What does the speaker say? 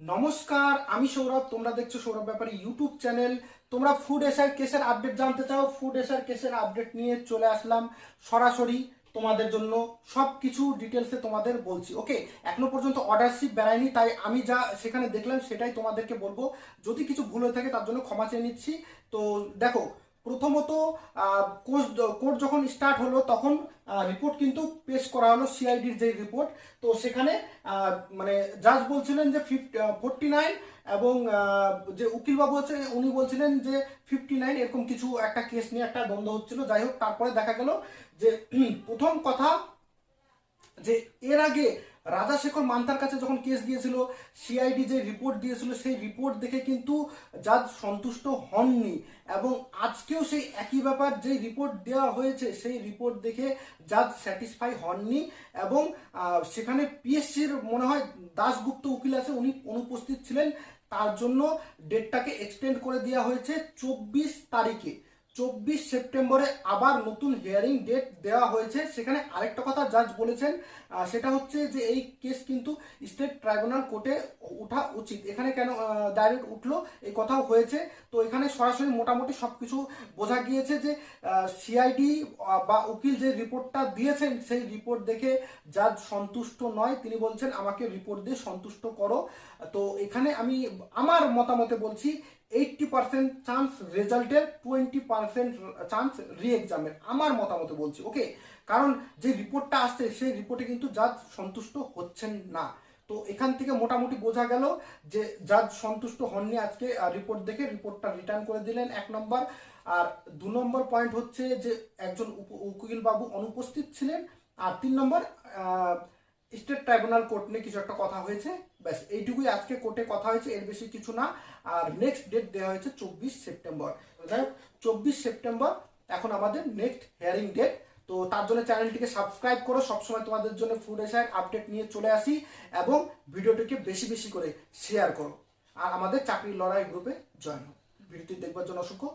নমস্কার, আমি সৌরভ, তোমরা দেখছ সৌরভ ব্যাপারে ইউটিউব চ্যানেল। তোমরা ফুড এসার কেসের আপডেট জানতে চাও ফুড এসার কেসের আপডেট নিয়ে চলে আসলাম সরাসরি তোমাদের জন্য। সব কিছু ডিটেলসে তোমাদের বলছি ওকে এখনও পর্যন্ত অর্ডার শিপ বেড়ায়নি তাই আমি যা সেখানে দেখলাম সেটাই তোমাদেরকে বলব। যদি কিছু ভুল হয়ে থাকে তার জন্য ক্ষমা চেয়ে নিচ্ছি। তো দেখো প্রথমত কোর্স কোর্ট যখন স্টার্ট হলো, তখন রিপোর্ট কিন্তু পেশ করা হলো সিআইডির যে রিপোর্ট তো সেখানে মানে জাজ বলছিলেন যে ফোরটি নাইন এবং যে উকিলবাবু হচ্ছে উনি বলছিলেন যে ফিফটি নাইন এরকম কিছু একটা কেস নিয়ে একটা দ্বন্দ্ব হচ্ছিল। যাই হোক, তারপরে দেখা গেল যে প্রথম কথা যে এর আগে রাজা শেখর মান্তার কাছে যখন কেস দিয়েছিল সিআইডি যে রিপোর্ট দিয়েছিল, সেই রিপোর্ট দেখে কিন্তু জাজ সন্তুষ্ট হননি এবং আজকেও সেই একই ব্যাপার যে রিপোর্ট দেওয়া হয়েছে, সেই রিপোর্ট দেখে জাজ স্যাটিসফাই হননি এবং সেখানে পিএসসির মনে হয় দাশগুপ্ত উকিল আছে, উনি অনুপস্থিত ছিলেন। তার জন্য ডেটটাকে এক্সটেন্ড করে দেওয়া হয়েছে চব্বিশ তারিখে। চব্বিশ সেপ্টেম্বরে আবার নতুন হিয়ারিং ডেট দেওয়া হয়েছে। সেখানে আরেকটা কথা জাজ বলেছেন সেটা হচ্ছে যে এই কেস কিন্তু স্টেট ট্রাইব্যুনাল কোর্টে ওঠা উচিত। এখানে কেন ডাইরেক্ট উঠল? এই কথাও হয়েছে। তো এখানে সরাসরি মোটামুটি সব কিছু বোঝা গিয়েছে যে সিআইডি বা উকিল যে রিপোর্টটা দিয়েছেন, সেই রিপোর্ট দেখে জাজ সন্তুষ্ট নয়, তিনি বলছেন, আমাকে রিপোর্ট দিয়ে সন্তুষ্ট করো। তো এখানে আমি, আমার মতামতে বলছি এইটটি পার্সেন্ট চান্স রেজাল্টের টোয়েন্টি পার্সেন্ট চান্স রি এক্সামের আমার মতামতে বলছি ওকে কারণ যে রিপোর্টটা আসছে, সেই রিপোর্টে কিন্তু জাজ সন্তুষ্ট হচ্ছেন না। তো এখান থেকে মোটামুটি বোঝা গেল যে জাজ সন্তুষ্ট হননি আজকে রিপোর্ট দেখে রিপোর্টটা রিটার্ন করে দিলেন এক নম্বর। আর দু নম্বর পয়েন্ট হচ্ছে যে একজন উপ- উকিল বাবু অনুপস্থিত ছিলেন। আর তিন নম্বর স্টেট ট্রাইব্যুনাল কোর্ট নিয়ে কিছু একটা কথা হয়েছে। ব্যাস, এইটুকুই আজকে কোর্টে কথা হয়েছে, এর বেশি কিছু না। আর নেক্সট ডেট দেওয়া হয়েছে চব্বিশ সেপ্টেম্বর। যাই হোক, চব্বিশ সেপ্টেম্বর, এখন আমাদের নেক্সট হিয়ারিং ডেট তো তার জন্য চ্যানেলটিকে সাবস্ক্রাইব করো। সবসময় তোমাদের জন্য ফুড এসার আপডেট নিয়ে চলে আসি এবং ভিডিওটিকে বেশি বেশি করে শেয়ার করো। আর আমাদের চাকরির লড়াই গ্রুপে জয়েন হো ভিডিওটি দেখবার জন্য অসংখ্য